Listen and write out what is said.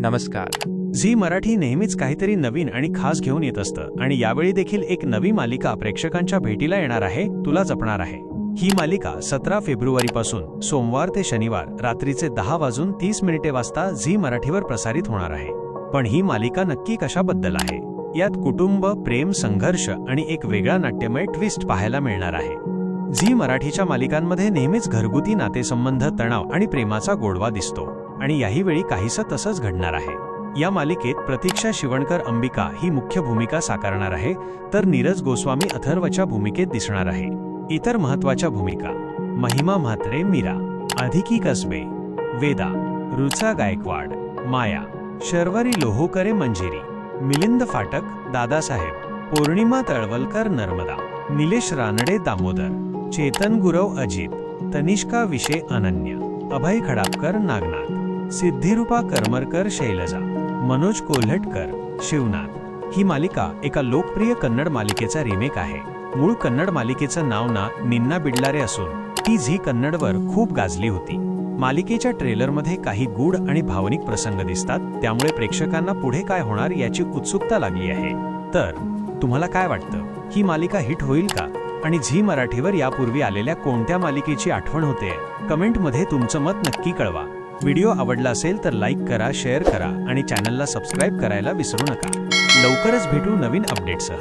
नमस्कार. झी मराठी नेहमीच काहीतरी नवीन आणि खास घेऊन येत असतं आणि यावेळी देखील एक नवी मालिका प्रेक्षकांच्या भेटीला येणार आहे तुला जपणार आहे. ही मालिका सतरा फेब्रुवारीपासून सोमवार ते शनिवार रात्रीचे दहा वाजून तीस मिनिटे वाजता झी मराठीवर प्रसारित होणार आहे. पण ही मालिका नक्की कशाबद्दल आहे? यात कुटुंब प्रेम संघर्ष आणि एक वेगळा नाट्यमय ट्विस्ट पाहायला मिळणार आहे. झी मराठीच्या मालिकांमध्ये नेहमीच घरगुती नातेसंबंध तणाव आणि प्रेमाचा गोडवा दिसतो. आणि याही वेळी काहीसं तसंच घडणार आहे. या मालिकेत प्रतीक्षा शिवणकर अंबिका ही मुख्य भूमिका साकारणार आहे तर नीरज गोस्वामी अथर्वच्या भूमिकेत दिसणार आहे. इतर महत्त्वाच्या भूमिका. महिमा म्हात्रे मीरा. अधिकी कसबे. वेदा. रुचा गायकवाड. माया. शर्वरी लोहोकरे मंजिरी. मिलिंद फाटक दादासाहेब. पौर्णिमा तळवलकर नर्मदा. निलेश रानडे दामोदर. चेतन गुरव अजित. तनिष्का विषे अनन्य. अभय खडापकर नागनाथ. सिद्धिरूपा करमरकर शैलजा. मनोज कोल्हटकर शिवनाथ. ही मालिका एका लोकप्रिय कन्नड मालिकेचा रिमेक आहे. मूळ कन्नड मालिकेचं नाव ना निन्ना बिडलारे असून ती झी कन्नडवर खूप गाजली होती. मालिकेच्या ट्रेलरमध्ये काही गूढ आणि भावनिक प्रसंग दिसतात त्यामुळे प्रेक्षकांना पुढे काय होणार याची उत्सुकता लागली आहे. तर तुम्हाला काय वाटतं? ही मालिका हिट होईल का? आणि झी मराठीवर यापूर्वी आलेल्या कोणत्या मालिकेची आठवण होते? कमेंटमध्ये तुमचं मत नक्की कळवा. व्हिडिओ आवडला असेल तर लाईक करा शेअर करा आणि चॅनलला सबस्क्राईब करायला विसरू नका. लवकरच भेटू नवीन अपडेटसह.